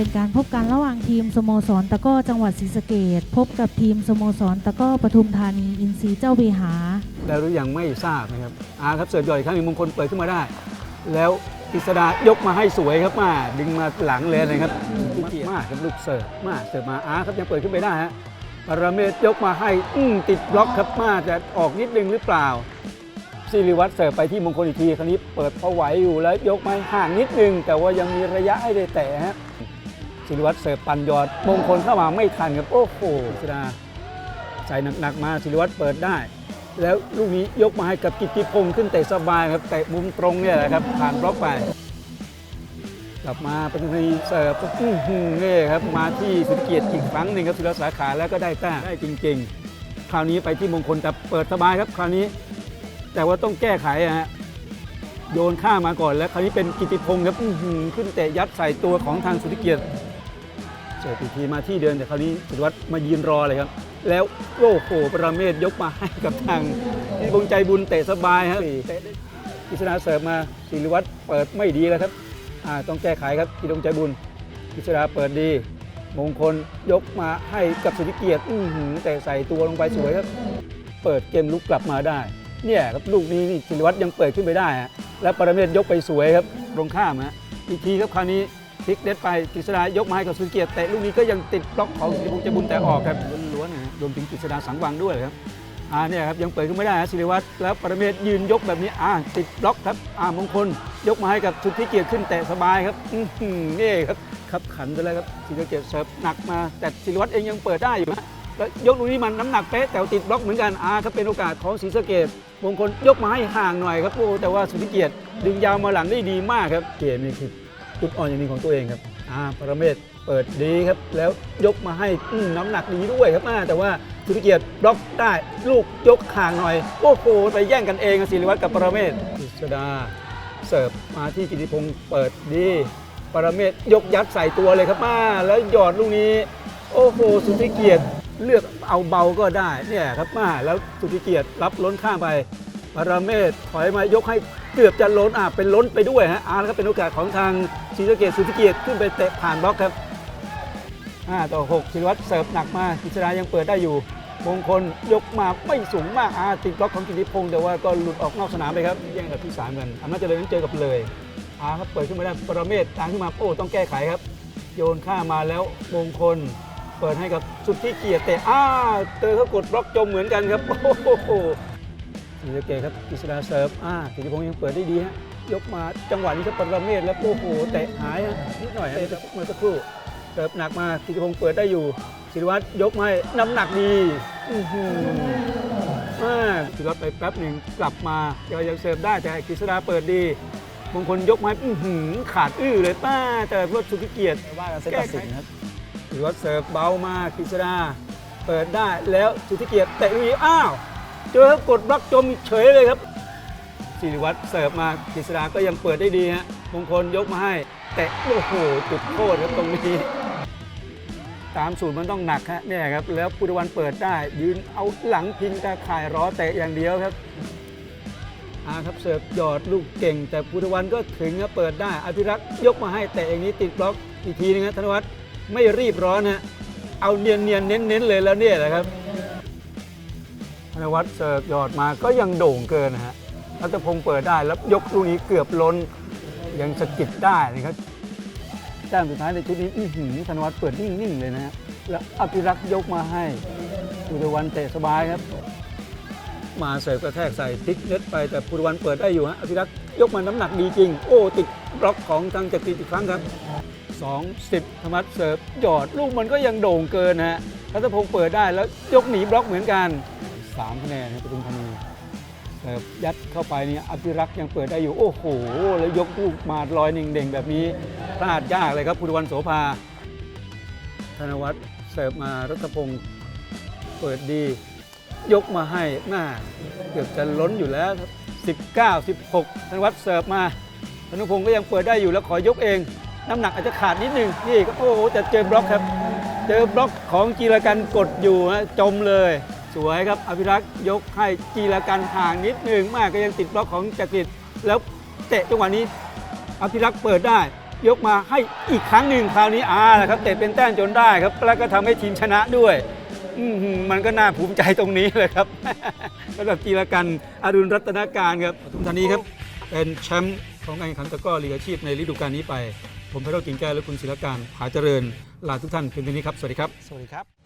เป็นการพบกันระหว่างทีมสโมสรตะกร้อจังหวัดศรีสะเกดพบกับทีมสโมสรตะกร้อปทุมธานีอินทรีย์เจ้าเวหา แล้วหรือยังไม่ทราบนะครับอาครับเสิร์ฟยอดอีกครั้งหนึงมงคลเปิดขึ้นมาได้ แล้วกฤษดายกมาให้สวยครับมาดึงมาหลังเลยนะครับมากครับลูกเสิร์ฟมาเสิร์ฟมาอาครับยังเปิดขึ้นไปได้ฮะปรเมศยกมาให้อื้อติดบล็อกครับมาจะออกนิดนึงหรือเปล่าสิริวัตรเสิร์ฟไปที่มงคลอีกทีคราวนี้เปิดพอไหวอยู่แล้วยกมาให้ห่างนิดนึง แต่ว่ายังมีระยะให้ได้แตะฮะ สิริวัตรเสิร์ฟปันยอดมงคลเข้ามาไม่ทันครับโอ้โหกฤษดาใส่หนักๆมาศิริวัตรเปิดได้ แล้วลูกนี้ยกมาให้กับกิติพงศ์ขึ้นเตะสบายครับเตะมุมตรงเนี่ยแหละครับผ่านบล็อกไปกลับมาเป็นทีเสิร์ฟอื้อหือนี่ครับมาที่สุริเกียรติอีกครั้งหนึ่งครับศิลสาขาแล้วก็ได้แต้มได้จริง ๆ คราวนี้ไปที่มงคลแต่เปิดสบายครับ คราวนี้ แต่ว่าต้องแก้ไขอะฮะโยนข้ามาก่อนแล้วคราวนี้เป็นกิติพงศ์ครับอื้อหือขึ้นเตะยัดใส่ตัวของทางสุริเกียรติ เสิร์ฟอีทีมาที่เดินแต่คราวนี้สุวัตมายืนรอเลยครับ แล้วโอ้โหประเมศยกมาให้กับทางที่บงใจบุญเตะสบายครับเตะกิษณาเสิร์ฟมาศิริวัตรเปิดไม่ดีแล้วครับต้องแก้ไขครับที่บงใจบุญกิษณาเปิดดี มงคลยกมาให้กับสุธิเกียรติอื้อหือแต่ใส่ตัวลงไปสวยครับ เปิดเกมลุกกลับมาได้ เนี่ยครับลูกนี้นี่ศิริวัตรยังเปิดขึ้นไปได้ฮะแล้วปรเมศยกไปสวยครับตรงข้ามฮะอีกทีครับคราวนี้ พลิกเด็ดไปกฤษดายกมาให้กับสุริเกียรติเตะลูกนี้ก็ยังติดบล็อกของสิริพงษ์เจบุญแต่ออกครับล้วนๆนะรวมถึงกฤษดาสังวังด้วยครับอ่าเนี่ยครับยังเปิดขึ้นไม่ได้ฮะศิริวัตรแล้วปรเมศยืนยกแบบนี้อ่าติดบล็อกครับอ่ามงคล ยกมาให้กับสุธิเกียรติขึ้นเตะสบายครับอื้อหือนี่ครับครับขันไปแล้วครับศิริเกียรติเสิร์ฟหนักมา แต่ศิริวัตรเองยังเปิดได้อยู่ฮะแล้วยกลูกนี้มันน้ำหนักเป๊ะแต่ติดบล็อกเหมือนกันอาครับเป็นโอกาสของศรีสะเกดมงคลยกมาให้ห่างหน่อยครับโอ้แต่ว่าสุธิเกียรติดึงยาวมาหลังได้ดีมากครับเกมนี้คือ จุดอ่อนอย่างหนึงของตัวเองครับอาปรเมศเปิดดีครับ แล้วยกมาให้อื้อน้ำหนักดีด้วยครับอ่าแต่ว่าสุธิเกียรติบล็อกได้ลูกยกห่างหน่อยโอ้โหไปแย่งกันเองศิริวัตรกับปรเมศกฤษดาเสิร์ฟมาที่กิติพงศ์เปิดดี ปรเมศยกยัดใส่ตัวเลยครับมาแล้วหยอดลูกนี้ โอ้โห สุธิเกียรติเลือกเอาเบาก็ได้เนี่ยครับมาแล้วสุธิเกียรติรับล้นข้ามไป ปรเมศถอยมายกให้เกือบจะล้นอะเป็นล้นไปด้วยฮะอาร์แล้วก็เป็นโอกาสของทางศรีสะเกดสุธิเกียรติขึ้นไปเตะผ่านบล็อกครับ5ต่อ6ศิริวัตรเสิร์ฟหนักมากิษดายังเปิดได้อยู่มงคลยกมาไม่สูงมากอาติดบล็อกของกิติพงศ์แต่ว่าก็หลุดออกนอกสนามไปครับแย่งกับที่สามกันอำนาจเจริญนั้นเจอกับเลยอาครับเปิดขึ้นมาได้ปรเมศตามขึ้นมาโอ้ต้องแก้ไขครับ โยนข้ามมาแล้วมงคล เปิดให้กับสุดที่เกียรติแต่อ้าเตอเขากดบล็อกจมเหมือนกันครับโอ้โห สีสะเกตครับกิษดาเซิร์ฟอ่ากิติพงศ์ยังเปิดได้ดีฮะยกมาจังหวะนี้ครับปรเมศแล้วโอ้โหเตะหายฮะนิดหน่อยฮะเมื่อสักครู่เสิร์ฟหนักมากิติพงศ์เปิดได้อยู่ศิริวัตรยกมาให้น้ำหนักดีอื้อหืออ่าศิริวัตรไปแป๊บหนึ่งกลับมายังยังเสิร์ฟได้แต่กิษดาเปิดดีมงคลยกมาให้อื้อหือขาดอื้อเลยป้าแต่ว่าสุดที่เกียรติว่ากันเซตตัดสินครับหรือว่าเสิร์ฟเบามากกฤษดาเปิดได้แล้วสุทธิเกียรติเตะลูกนี้อ้าว เจอกดบล็อกจมเฉยเลยครับศิริวัตรเสิร์ฟมากฤษดาก็ยังเปิดได้ดีฮะมงคลยกมาให้เตะโอ้โหจุดโทษครับตรงนี้ ตามสูตรมันต้องหนักฮะเนี่ยครับ แล้วพุทธวันเปิดได้ ยืนเอาหลังพิงตาข่ายรอเตะอย่างเดียวครับอาครับเสิร์ฟหยอดลูกเก่ง แต่พุทธวันก็ถึงครับเปิดได้ อภิรักษ์ยกมาให้เตะอย่างนี้ติดบล็อกอีกทีนึงครับธนวัฒน์ไม่รีบร้อนฮะเอาเนียนเนียนเน้นเน้นเลยแล้วเนี่ยแหละครับ นวัฒน์เสิร์ฟยอดมาก็ยังโด่งเกินนะฮะรัตพงศ์เปิดได้แล้วยกลูกนี้เกือบล้น ยังสะกิดได้นะครับแต้มสุดท้ายในชุดนี้อื้อหือธนวัฒน์เปิดนิ่งๆเลยนะฮะแล้วอภิรักษ์ยกมาให้พุทธวันเตะสบายครับ มาเสิร์ฟกระแทกใส่พลิกเน็ตไปแต่พุทธวันเปิดได้อยู่ฮะอภิรักษ์ยกมาน้ำหนักดีจริง โอ้ ติดบล็อกของทางจักรีอีกครั้งครับ2 10ธรรมัสเสิร์ฟหยอดลูกมันก็ยังโด่งเกินนะฮะรัตพงศ์เปิดได้แล้วยกหนีบล็อกเหมือนกัน 3คะแนนนปทุมธานีเสิร์ฟยัดเข้าไปนี่อภิรักษ์ยังเปิดได้อยู่ โอ้โห แล้วยกลูกมาลอยหนึ่งเด่งแบบนี้พลาดยากเลยครับพุทธวันโสภา ธนวัฒน์เสิร์ฟมารัตพงศ์เปิดดี ยกมาให้หน้าเกือบจะล้นอยู่แล้ว 19 16 ธนวัฒน์เสิร์ฟมาธนุพงศ์ก็ยังเปิดได้อยู่แล้วขอยกเอง น้ำหนักอาจจะขาดนิดนึงนี่ก็โอ้โหแต่เจอบล็อกครับ เจอบล็อกของจีรกันกดอยู่ฮะจมเลย สวยครับอภิรักษ์ยกให้จีรกันห่างนิดหนึ่งมากก็ยังติดบล็อกของจักริดแล้วเตะจังหวะนี้อภิรักษ์เปิดได้ ยกมาให้อีกครั้งหนึ่งคราวนี้อาครับเตะเป็นแต้มจนได้ครับ แล้วก็ทำให้ทีมชนะด้วยมันก็น่าภูมิใจตรงนี้เลยครับสำหรับจีรกันอรุณรัตนาการครับทุมธานนี้ครับเป็นแชมป์ของการแข่งขันตะก้อลีกอาชีพในฤดูกาลนี้ไป ผมพระโรจน์กิ่งแก้วและคุณศิลการผาเจริญลาทุกท่านเพียงเท่านี้ครับ สวัสดีครับ สวัสดีครับ